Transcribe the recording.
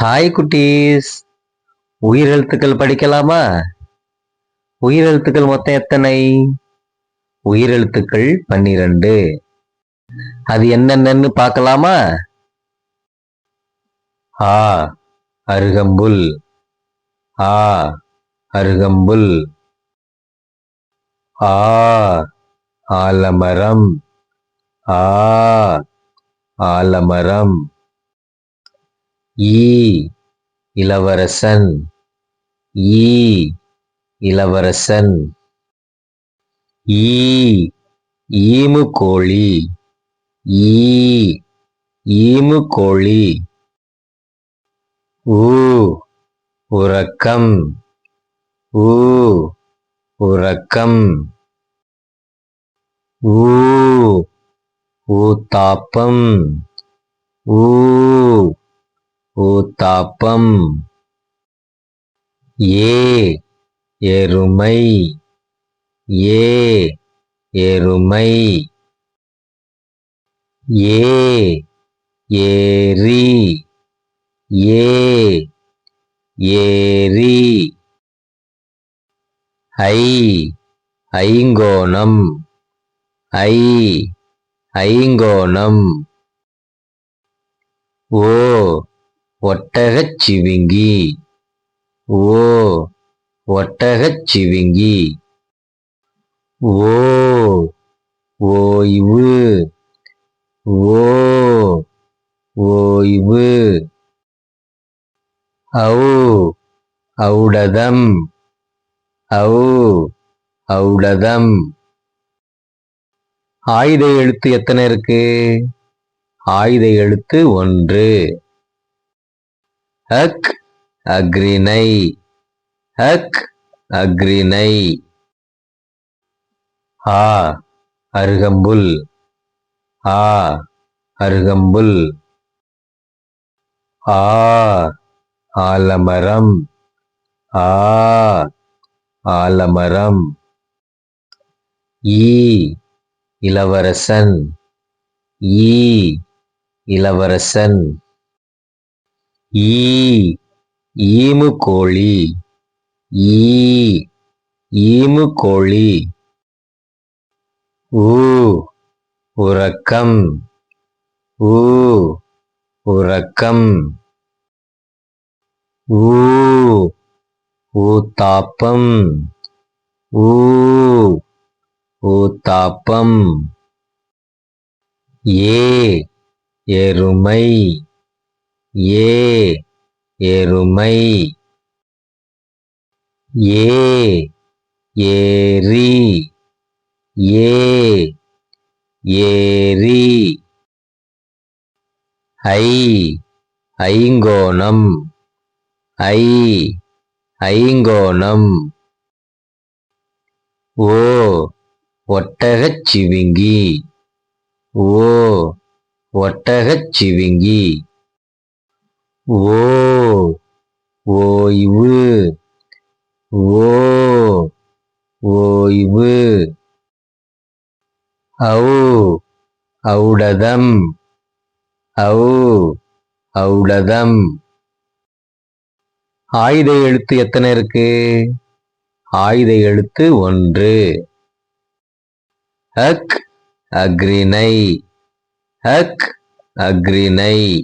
Hi குட்டீஸ். உயிரெழுத்துக்கள் படிக்கலாமா? உயிரெழுத்துக்கள் மொத்தம் எத்தனை? உயிரெழுத்துக்கள் பன்னிரண்டு. அது என்னென்னு பார்க்கலாமா? ஆ அருகம்புல். ஆ அருகம்புல். ஆ ஆலமரம். ஆ ஆலமரம். ஈ இளவரசன். ஈ இளவரசன். ஈ ஈமு கோழி ஈ ஈமு கோழி ஊ உறக்கம். ஊ உறக்கம். ஊ ஊத்தாப்பம் ஊ ஊத்தாப்பம் ஏ எருமை. ஏ எருமை. ஏ ஏரி. ஏ ஏரி. ஐ ஐங்கோணம். ஐ ஐங்கோணம். ஓ ஒட்டகச் சிவிங்கி. ஓ ஒட்டகச் சிவிங்கி. ஓ ஓய்வு. ஓ ஓய்வு. ஔ ஔடதம். ஔ ஔடதம். ஆயுத எழுத்து எத்தனை இருக்கு? ஆயுத எழுத்து ஒன்று. ஹக் அக்ரிணை. ஹக் அக்ரிணை. ஆ அருகம்புல். ஆ அருகம்புல். ஆ ஆலமரம். ஆ ஆலமரம். ஈ இளவரசன். ஈ இளவரசன். ஈ ஈமு கோழி. ஈ ஈமு கோழி. ஊ உறக்கம். ஊ உறக்கம். ஊ ஊத்தாப்பம். ஊ ஊத்தாப்பம். ஏ எருமை. ஏ எருமை. ஏ ஏரி. ஏ ஏரி. ஐ ஐங்கோணம். ஐ ஐங்கோணம். ஓ ஒட்டகச் சிவிங்கி. ஓ ஒட்டகச் சிவிங்கி. ஓ ஓய்வு. ஓ ஓய்வு. ஔ ஔடதம் ஔ ஔடதம் ஆயுத எழுத்து எத்தனை இருக்கு? ஆயுத எழுத்து ஒன்று. அக் அக்ரிணை. அக் அக்ரிணை.